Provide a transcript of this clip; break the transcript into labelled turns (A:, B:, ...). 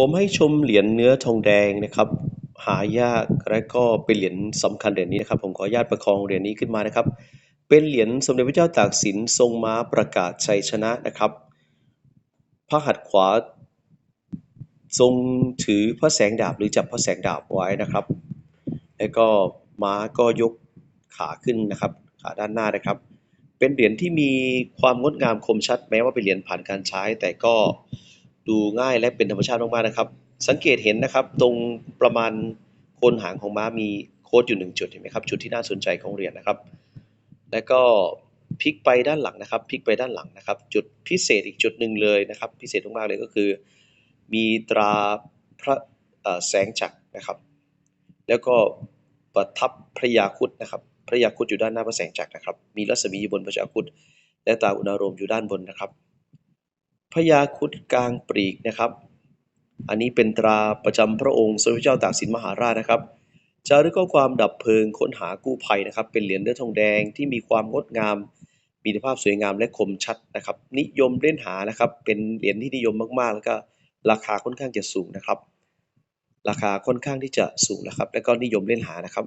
A: ผมให้ชมเหรียญเนื้อทองแดงนะครับ หายากและก็เป็นเหรียญสำคัญเหรียญนี้นะครับ ผมขออนุญาตประคองเหรียญนี้ขึ้นมานะครับ เป็นเหรียญสมเด็จพระเจ้าตากสินทรงม้าประกาศชัยชนะนะครับพระหัตถ์ขวา ทรงถือพระแสงดาบหรือจับพระแสงดาบไว้นะครับ แล้วก็ม้าก็ยกขาขึ้นนะครับ ขาด้านหน้านะครับ เป็นเหรียญที่มีความงดงามคมชัด แม้ว่าเป็นเหรียญผ่านการใช้แต่ก็ ดูง่ายและเป็นธรรมชาติมากๆนะครับ สังเกตเห็นนะครับ ตรงประมาณโคนหางของม้ามีโค้ดอยู่หนึ่งจุดเห็นไหมครับ จุดที่น่าสนใจของเหรียญนะครับ แล้วก็พลิกไปด้านหลังนะครับพลิกไปด้านหลังนะครับ จุดพิเศษอีกจุดหนึ่งเลยนะครับ พิเศษมากๆเลยก็คือ มีตราพระแสงจักรนะครับ แล้วก็ประทับพระยาครุฑนะครับ พระยาครุฑอยู่ด้านหน้าพระแสงจักรนะครับ มีรัศมีอยู่บนพระยาครุฑและตาอุณาโรมอยู่ด้านบนนะครับ พระยาครุฑกลางปรีกนะครับ อันนี้เป็นตราประจำพระองค์สมเด็จพระเจ้าตากสินมหาราชนะครับจารึกข้อความดับเพลิงค้นหากู้ภัยนะครับ เป็นเหรียญเนื้อทองแดงที่มีความงดงาม มีภาพสวยงามและคมชัดนะครับ นิยมเล่นหานะครับ เป็นเหรียญที่นิยมมากๆ แล้วก็ราคาค่อนข้างจะสูงนะครับ ราคาค่อนข้างที่จะสูงนะครับ แล้วก็นิยมเล่นหานะครับ